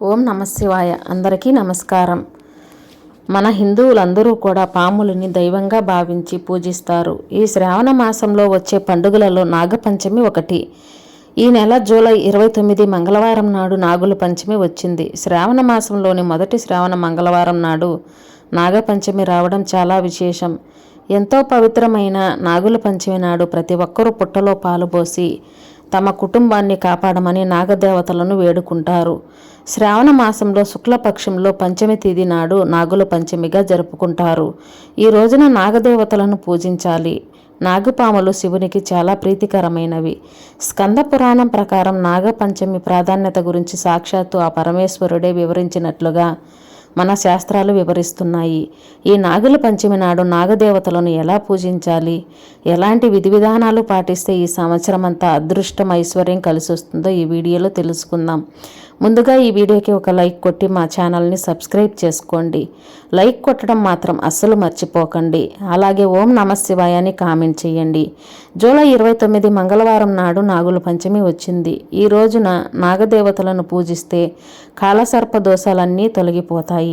ఓం నమశివాయ. అందరికీ నమస్కారం. మన హిందువులందరూ కూడా పాములని దైవంగా భావించి పూజిస్తారు. ఈ శ్రావణ మాసంలో వచ్చే పండుగలలో నాగపంచమి ఒకటి. ఈ నెల జూలై ఇరవై తొమ్మిది మంగళవారం నాడు నాగుల పంచమి వచ్చింది. శ్రావణ మాసంలోని మొదటి శ్రావణ మంగళవారం నాడు నాగపంచమి రావడం చాలా విశేషం. ఎంతో పవిత్రమైన నాగుల పంచమి నాడు ప్రతి ఒక్కరూ పుట్టలో పాలు పోసి తమ కుటుంబాన్ని కాపాడమని నాగదేవతలను వేడుకుంటారు. శ్రావణ మాసంలో శుక్లపక్షంలో పంచమి తేదీ నాడు నాగుల పంచమిగా జరుపుకుంటారు. ఈ రోజున నాగదేవతలను పూజించాలి. నాగపాములు శివునికి చాలా ప్రీతికరమైనవి. స్కంద పురాణం ప్రకారం నాగపంచమి ప్రాధాన్యత గురించి సాక్షాత్తు ఆ పరమేశ్వరుడే వివరించినట్లుగా మన శాస్త్రాలు వివరిస్తున్నాయి. ఈ నాగుల పంచమి నాడు నాగదేవతలను ఎలా పూజించాలి? ఎలాంటి విధి విధానాలు పాటిస్తే ఈ సంవత్సరం అంతా అదృష్టం ఐశ్వర్యం కలిసి వస్తుందో ఈ వీడియోలో తెలుసుకుందాం. ముందుగా ఈ వీడియోకి ఒక లైక్ కొట్టి మా ఛానల్ని సబ్స్క్రైబ్ చేసుకోండి. లైక్ కొట్టడం మాత్రం అస్సలు మర్చిపోకండి. అలాగే ఓం నమ శివాయ అని కామెంట్ చేయండి. జూలై ఇరవై తొమ్మిది మంగళవారం నాడు నాగుల పంచమి వచ్చింది. ఈ రోజున నాగదేవతలను పూజిస్తే కాలసర్ప దోషాలన్నీ తొలగిపోతాయి.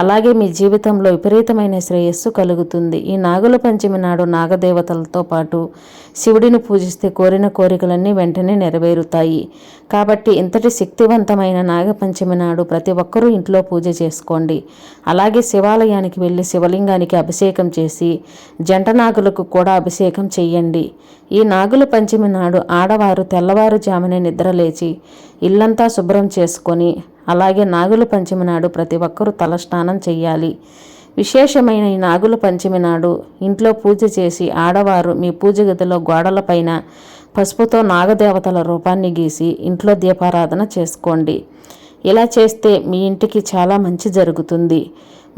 అలాగే మీ జీవితంలో విపరీతమైన శ్రేయస్సు కలుగుతుంది. ఈ నాగుల పంచమి నాడు నాగదేవతలతో పాటు శివుడిని పూజిస్తే కోరిన కోరికలన్నీ వెంటనే నెరవేరుతాయి. కాబట్టి ఇంతటి శక్తివంతమైన నాగపంచమి నాడు ప్రతి ఒక్కరూ ఇంట్లో పూజ చేసుకోండి. అలాగే శివాలయానికి వెళ్ళి శివలింగానికి అభిషేకం చేసి జంట నాగులకు కూడా అభిషేకం చెయ్యండి. ఈ నాగుల పంచమి నాడు ఆడవారు తెల్లవారుజామునే నిద్రలేచి ఇల్లంతా శుభ్రం చేసుకొని అలాగే నాగుల పంచమి నాడు ప్రతి ఒక్కరూ తలస్నానం చెయ్యాలి. విశేషమైన ఈ నాగుల పంచమి నాడు ఇంట్లో పూజ చేసి ఆడవారు మీ పూజ గదిలో గోడలపైన పసుపుతో నాగదేవతల రూపాన్ని గీసి ఇంట్లో దీపారాధన చేసుకోండి. ఇలా చేస్తే మీ ఇంటికి చాలా మంచి జరుగుతుంది.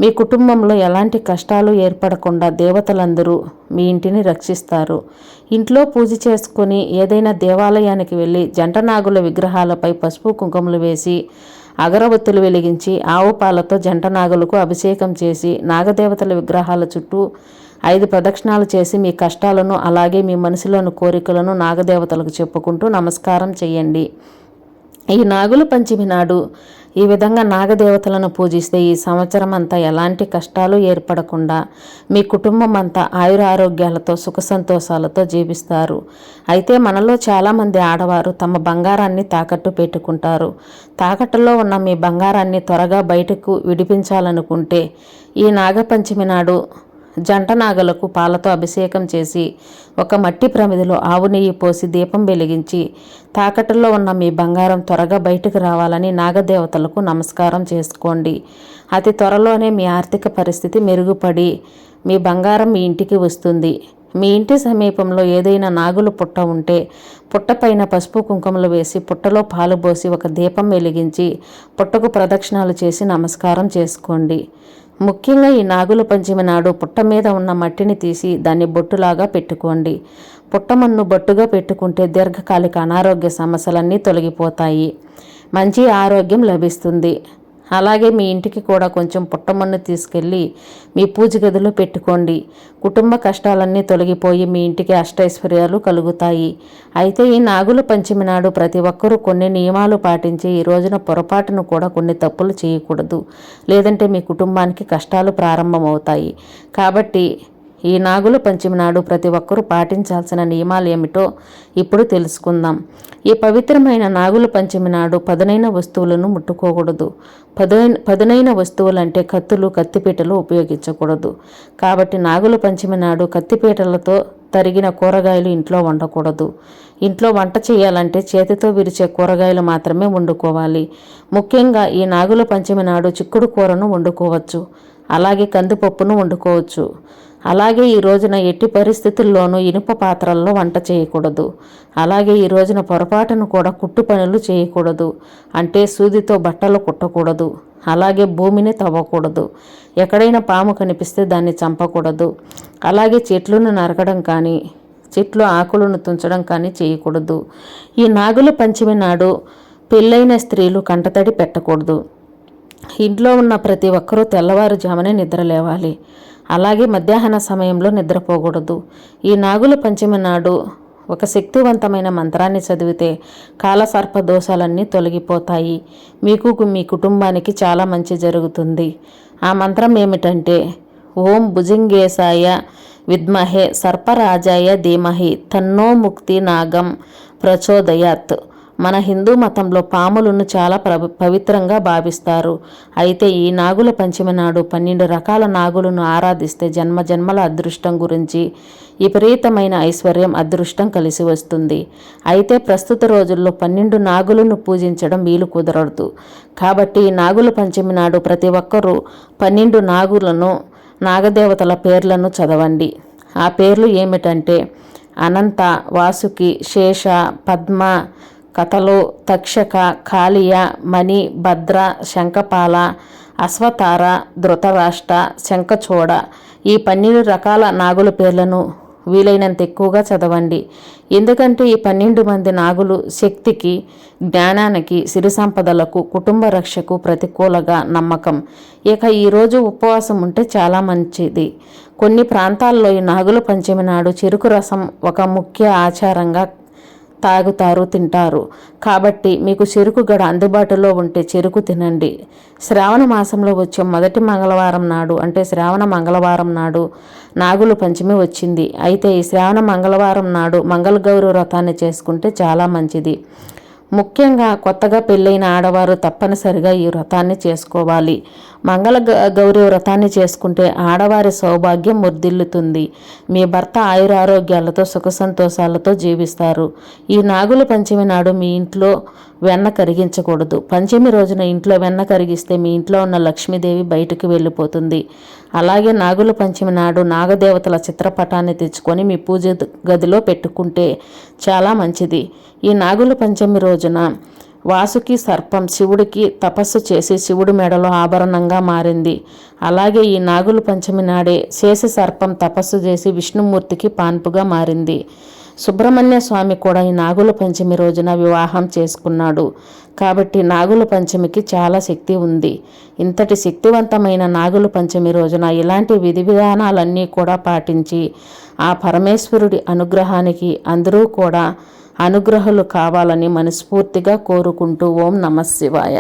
మీ కుటుంబంలో ఎలాంటి కష్టాలు ఏర్పడకుండా దేవతలందరూ మీ ఇంటిని రక్షిస్తారు. ఇంట్లో పూజ చేసుకుని ఏదైనా దేవాలయానికి వెళ్ళి జంట నాగుల విగ్రహాలపై పసుపు కుంకుమలు వేసి అగరబత్తులు వెలిగించి ఆవు పాలతో జంట నాగులకు అభిషేకం చేసి నాగదేవతల విగ్రహాల చుట్టూ ఐదు ప్రదక్షిణాలు చేసి మీ కష్టాలను అలాగే మీ మనసులోని కోరికలను నాగదేవతలకు చెప్పుకుంటూ నమస్కారం చేయండి. ఈ నాగుల పంచమి నాడు ఈ విధంగా నాగదేవతలను పూజిస్తే ఈ సంవత్సరం అంతా ఎలాంటి కష్టాలు ఏర్పడకుండా మీ కుటుంబం అంతా ఆయుర ఆరోగ్యాలతో సుఖ సంతోషాలతో జీవిస్తారు. అయితే మనలో చాలామంది ఆడవారు తమ బంగారాన్ని తాకట్టు పెట్టుకుంటారు. తాకట్టులో ఉన్న మీ బంగారాన్ని త్వరగా బయటకు విడిపించాలనుకుంటే ఈ నాగపంచమి నాడు జంట నాగలకు పాలతో అభిషేకం చేసి ఒక మట్టి ప్రమిదిలో ఆవు నెయ్యి పోసి దీపం వెలిగించి తాకట్టులో ఉన్న మీ బంగారం త్వరగా బయటకు రావాలని నాగదేవతలకు నమస్కారం చేసుకోండి. అతి త్వరలోనే మీ ఆర్థిక పరిస్థితి మెరుగుపడి మీ బంగారం మీ ఇంటికి వస్తుంది. మీ ఇంటి సమీపంలో ఏదైనా నాగులు పుట్ట ఉంటే పుట్టపైన పసుపు కుంకుమలు వేసి పుట్టలో పాలు పోసి ఒక దీపం వెలిగించి పుట్టకు ప్రదక్షిణాలు చేసి నమస్కారం చేసుకోండి. ముఖ్యంగా ఈ నాగుల పంచమి నాడు పుట్ట మీద ఉన్న మట్టిని తీసి దాన్ని బొట్టులాగా పెట్టుకోండి. పుట్టమన్ను బొట్టుగా పెట్టుకుంటే దీర్ఘకాలిక అనారోగ్య సమస్యలన్నీ తొలగిపోతాయి. మంచి ఆరోగ్యం లభిస్తుంది. అలాగే మీ ఇంటికి కూడా కొంచెం పుట్టమన్ను తీసుకెళ్ళి మీ పూజ గదిలో పెట్టుకోండి. కుటుంబ కష్టాలన్నీ తొలగిపోయి మీ ఇంటికి అష్టైశ్వర్యాలు కలుగుతాయి. అయితే ఈ నాగుల పంచమి నాడు ప్రతి ఒక్కరూ కొన్ని నియమాలు పాటించి ఈ రోజున పొరపాటును కూడా కొన్ని తప్పులు చేయకూడదు. లేదంటే మీ కుటుంబానికి కష్టాలు ప్రారంభమవుతాయి. కాబట్టి ఈ నాగుల పంచమి నాడు ప్రతి ఒక్కరూ పాటించాల్సిన నియమాలు ఏమిటో ఇప్పుడు తెలుసుకుందాం. ఈ పవిత్రమైన నాగుల పంచమి నాడు పదునైన వస్తువులను ముట్టుకోకూడదు. పదునైన పదునైన వస్తువులంటే కత్తులు కత్తిపీటలు ఉపయోగించకూడదు. కాబట్టి నాగుల పంచమి నాడు కత్తిపీటలతో తరిగిన కూరగాయలు ఇంట్లో వండకూడదు. ఇంట్లో వంట చేయాలంటే చేతితో విరిచే కూరగాయలు మాత్రమే వండుకోవాలి. ముఖ్యంగా ఈ నాగుల పంచమి నాడు చిక్కుడు కూరను వండుకోవచ్చు. అలాగే కందిపప్పును వండుకోవచ్చు. అలాగే ఈ రోజున ఎట్టి పరిస్థితుల్లోనూ ఇనుప పాత్రల్లో వంట చేయకూడదు. అలాగే ఈ రోజున పొరపాటును కూడా కుట్టు పనులు చేయకూడదు. అంటే సూదితో బట్టలు కుట్టకూడదు. అలాగే భూమిని తవ్వకూడదు. ఎక్కడైనా పాము కనిపిస్తే దాన్ని చంపకూడదు. అలాగే చెట్లను నరకడం కానీ చెట్లు ఆకులను తుంచడం కానీ చేయకూడదు. ఈ నాగుల పంచమి నాడు పెళ్ళైన స్త్రీలు కంటతడి పెట్టకూడదు. ఇంట్లో ఉన్న ప్రతి ఒక్కరూ తెల్లవారుజామునే నిద్ర లేవాలి. అలాగే మధ్యాహ్న సమయంలో నిద్రపోకూడదు. ఈ నాగుల పంచమి నాడు ఒక శక్తివంతమైన మంత్రాన్ని చదివితే కాలసర్ప దోషాలన్నీ తొలగిపోతాయి. మీకు మీ కుటుంబానికి చాలా మంచి జరుగుతుంది. ఆ మంత్రం ఏమిటంటే ఓం భుజింగేశాయ విద్మహే సర్పరాజాయ ధీమహి తన్నో ముక్తి నాగం ప్రచోదయాత్. మన హిందూ మతంలో పాములను చాలా పవిత్రంగా భావిస్తారు. అయితే ఈ నాగుల పంచమి నాడు పన్నెండు రకాల నాగులను ఆరాధిస్తే జన్మ జన్మల అదృష్టం గురించి విపరీతమైన ఐశ్వర్యం అదృష్టం కలిసి వస్తుంది. అయితే ప్రస్తుత రోజుల్లో పన్నెండు నాగులను పూజించడం వీలు కుదరదు. కాబట్టి ఈ నాగుల పంచమి నాడు ప్రతి ఒక్కరూ పన్నెండు నాగులను నాగదేవతల పేర్లను చదవండి. ఆ పేర్లు ఏమిటంటే అనంత వాసుకి శేష పద్మ కథలు తక్షక కాళియ మణి భద్ర శంఖపాల అశ్వతార ధృతరాష్ట్ర శంఖచూడ ఈ పన్నెండు రకాల నాగుల పేర్లను వీలైనంత ఎక్కువగా చదవండి. ఎందుకంటే ఈ పన్నెండు మంది నాగులు శక్తికి జ్ఞానానికి సిరి సంపదలకు కుటుంబ రక్షకు ప్రతికూలగా నమ్మకం. ఇక ఈరోజు ఉపవాసం ఉంటే చాలా మంచిది. కొన్ని ప్రాంతాల్లో ఈ నాగుల పంచమి నాడు చెరుకు రసం ఒక ముఖ్య ఆచారంగా తాగుతారు తింటారు. కాబట్టి మీకు చెరుకు గడ అందుబాటులో ఉంటే చెరుకు తినండి. శ్రావణ మాసంలో వచ్చే మొదటి మంగళవారం నాడు అంటే శ్రావణ మంగళవారం నాడు నాగుల పంచమి వచ్చింది. అయితే ఈ శ్రావణ మంగళవారం నాడు మంగళగౌరి వ్రతాన్ని చేసుకుంటే చాలా మంచిది. ముఖ్యంగా కొత్తగా పెళ్ళైన ఆడవారు తప్పనిసరిగా ఈ వ్రతాన్ని చేసుకోవాలి. మంగళ గౌరీ వ్రతాన్ని చేసుకుంటే ఆడవారి సౌభాగ్యం ముర్దిల్లుతుంది మీ భర్త ఆయురారోగ్యాలతో సుఖ సంతోషాలతో జీవిస్తారు. ఈ నాగుల పంచమి నాడు మీ ఇంట్లో వెన్న కరిగించకూడదు. పంచమి రోజున ఇంట్లో వెన్న కరిగిస్తే మీ ఇంట్లో ఉన్న లక్ష్మీదేవి బయటకు వెళ్ళిపోతుంది. అలాగే నాగుల పంచమి నాడు నాగదేవతల చిత్రపటాన్ని తెచ్చుకొని మీ పూజ గదిలో పెట్టుకుంటే చాలా మంచిది. ఈ నాగుల పంచమి రోజున వాసుకి సర్పం శివుడికి తపస్సు చేసి శివుడి మెడలో ఆభరణంగా మారింది. అలాగే ఈ నాగుల పంచమి నాడే శేష సర్పం తపస్సు చేసి విష్ణుమూర్తికి పాన్పుగా మారింది. సుబ్రహ్మణ్య స్వామి కూడా ఈ నాగుల పంచమి రోజున వివాహం చేసుకున్నాడు. కాబట్టి నాగుల పంచమికి చాలా శక్తి ఉంది. ఇంతటి శక్తివంతమైన నాగుల పంచమి రోజున ఇలాంటి విధి విధానాలన్నీ కూడా పాటించి ఆ పరమేశ్వరుడి అనుగ్రహానికి అందరూ కూడా అనుగ్రహాలు కావాలని మనస్ఫూర్తిగా కోరుకుంటూ ఓం నమ శివాయ.